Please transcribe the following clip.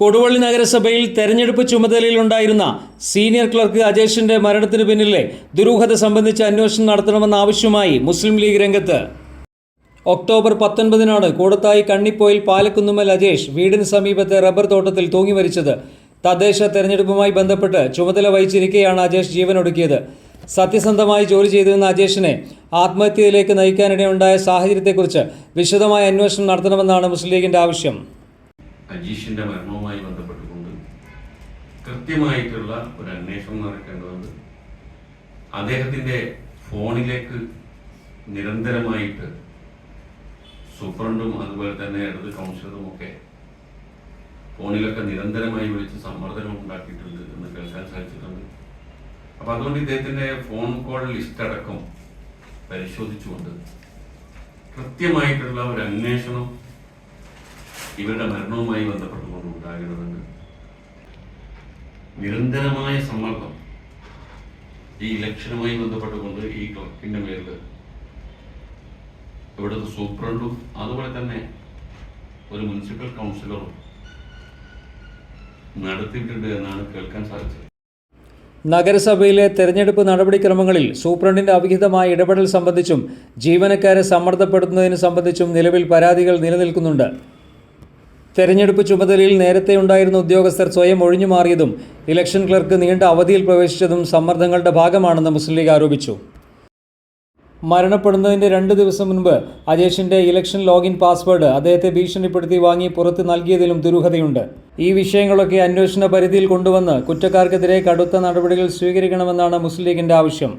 കൊടുവള്ളി നഗരസഭയിൽ തെരഞ്ഞെടുപ്പ് ചുമതലയിലുണ്ടായിരുന്ന senior clerk അജേഷിന്റെ മരണത്തിന് പിന്നിലെ ദുരൂഹത സംബന്ധിച്ച് അന്വേഷണം നടത്തണമെന്ന ആവശ്യമായി മുസ്ലിം ലീഗ് രംഗത്ത്. ഒക്ടോബർ പത്തൊൻപതിനാണ് കൂടത്തായി കണ്ണിപ്പോയിൽ പാലക്കുന്നുമ്മൽ അജേഷ് വീടിന് സമീപത്തെ റബ്ബർ തോട്ടത്തിൽ തൂങ്ങി മരിച്ചത്. തദ്ദേശ തെരഞ്ഞെടുപ്പുമായി ബന്ധപ്പെട്ട് ചുമതല വഹിച്ചിരിക്കെയാണ് അജേഷ് ജീവനൊടുക്കിയത്. സത്യസന്ധമായി ജോലി ചെയ്തിരുന്ന അജേഷിനെ ആത്മഹത്യയിലേക്ക് നയിക്കാനിടയുണ്ടായ സാഹചര്യത്തെക്കുറിച്ച് വിശദമായ അന്വേഷണം നടത്തണമെന്നാണ് മുസ്ലിം ലീഗിന്റെ ആവശ്യം. അജീഷിന്റെ മരണവുമായി ബന്ധപ്പെട്ടുകൊണ്ട് കൃത്യമായിട്ടുള്ള ഒരു അന്വേഷണം നടക്കേണ്ടതുണ്ട്. അദ്ദേഹത്തിന്റെ ഫോണിലേക്ക് നിരന്തരമായിട്ട് സൂപ്രണ്ടും അതുപോലെ തന്നെ ഇടത് കൗൺസിലറും ഒക്കെ ഫോണിലൊക്കെ നിരന്തരമായി വിളിച്ച് സമ്മർദ്ദനം ഉണ്ടാക്കിയിട്ടുണ്ട് എന്ന് കേൾക്കാൻ സാധിച്ചിട്ടുണ്ട്. അപ്പൊ അതുകൊണ്ട് ഇദ്ദേഹത്തിന്റെ ഫോൺ കോൾ ലിസ്റ്റ് അടക്കം പരിശോധിച്ചുകൊണ്ട് കൃത്യമായിട്ടുള്ള ഒരു അന്വേഷണം ഇവരുടെ മരണവുമായി ബന്ധപ്പെട്ടുകൊണ്ട് ഉണ്ടാകരുതെന്ന് നിരന്തരമായ സമ്മർദ്ദം ഈ ഇലക്ഷനുമായി ബന്ധപ്പെട്ടുകൊണ്ട് ഈ ക്ലർക്കിന്റെ മേലിൽ ഇവിടുത്തെ സൂപ്രണ്ടും അതുപോലെ തന്നെ ഒരു മുനിസിപ്പൽ കൗൺസിലറും നടത്തിയിട്ടുണ്ട് എന്നാണ് കേൾക്കാൻ സാധിച്ചത്. നഗരസഭയിലെ തെരഞ്ഞെടുപ്പ് നടപടിക്രമങ്ങളിൽ സൂപ്രണ്ടിന്റെ അവിഹിതമായ ഇടപെടൽ സംബന്ധിച്ചും ജീവനക്കാരെ സമ്മർദ്ദപ്പെടുത്തുന്നതിന് സംബന്ധിച്ചും നിലവിൽ പരാതികൾ നിലനിൽക്കുന്നുണ്ട്. തെരഞ്ഞെടുപ്പ് ചുമതലയിൽ നേരത്തെ ഉണ്ടായിരുന്ന ഉദ്യോഗസ്ഥർ സ്വയം ഒഴിഞ്ഞു മാറിയതും ഇലക്ഷൻ ക്ലർക്ക് നീണ്ട അവധിയിൽ പ്രവേശിച്ചതും സമ്മർദ്ദങ്ങളുടെ ഭാഗമാണെന്ന് മുസ്ലിം ലീഗ് ആരോപിച്ചു. മരണപ്പെടുന്നതിന്റെ രണ്ട് ദിവസം മുൻപ് അജേഷിന്റെ ഇലക്ഷൻ ലോഗിൻ പാസ്വേഡ് അദ്ദേഹത്തെ ഭീഷണിപ്പെടുത്തി വാങ്ങി പുറത്ത് നൽകിയതിലും ദുരൂഹതയുണ്ട്. ഈ വിഷയങ്ങളൊക്കെ അന്വേഷണ പരിധിയിൽ കൊണ്ടുവന്ന് കുറ്റക്കാർക്കെതിരെ കടുത്ത നടപടികൾ സ്വീകരിക്കണമെന്നാണ് മുസ്ലിം ലീഗിന്റെ ആവശ്യം.